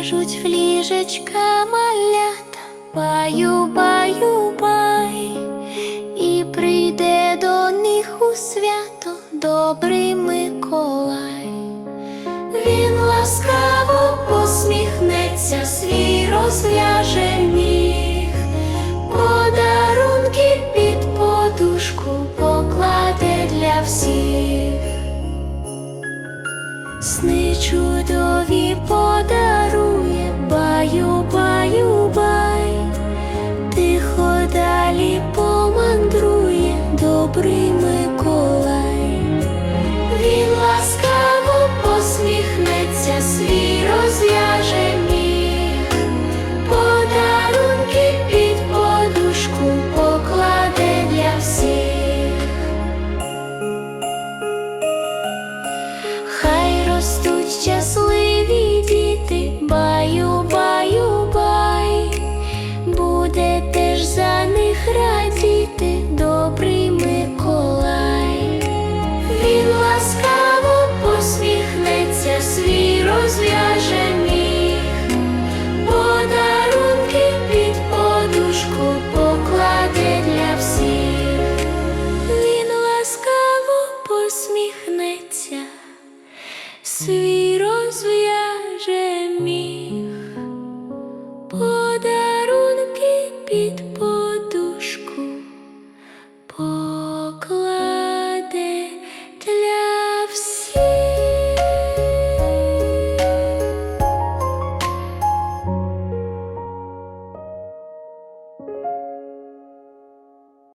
Ляжуть в ліжечка малята, баю, баю, бай, і прийде до них у свято добрий Миколай. Він ласкаво посміхнеться, свій розв'яже міг, подарунки під подушку покладе для всіх. Сни чудові посміхнеться, свій розв'яже міг, подарунки під